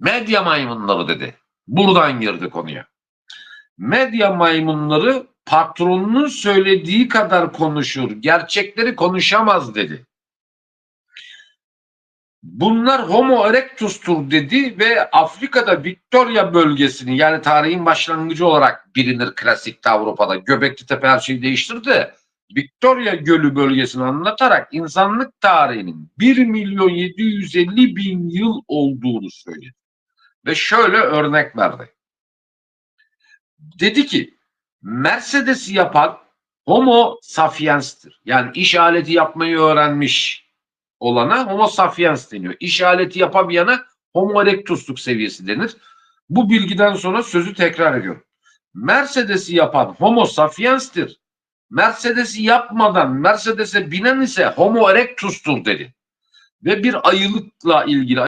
Medya maymunları dedi. Buradan girdi konuya. Medya maymunları patronunun söylediği kadar konuşur, gerçekleri konuşamaz dedi. Bunlar Homo erectus'tur dedi ve Afrika'da Victoria bölgesini yani tarihin başlangıcı olarak bilinir klasikte Avrupa'da. Göbekli Tepe her şeyi değiştirdi. Victoria Gölü bölgesini anlatarak insanlık tarihinin 1 milyon 750 bin yıl olduğunu söyledi. Ve şöyle örnek verdi. Dedi ki Mercedes'i yapan Homo sapiens'tir. Yani iş aleti yapmayı öğrenmiş olana Homo sapiens deniyor. İş aleti yapamayana Homo erectus'luk seviyesi denir. Bu bilgiden sonra sözü tekrar ediyorum. Mercedes'i yapan Homo sapiens'tir. Mercedes'i yapmadan Mercedes'e binen ise Homo erectus'tur dedi. Ve bir ayılıkla ilgili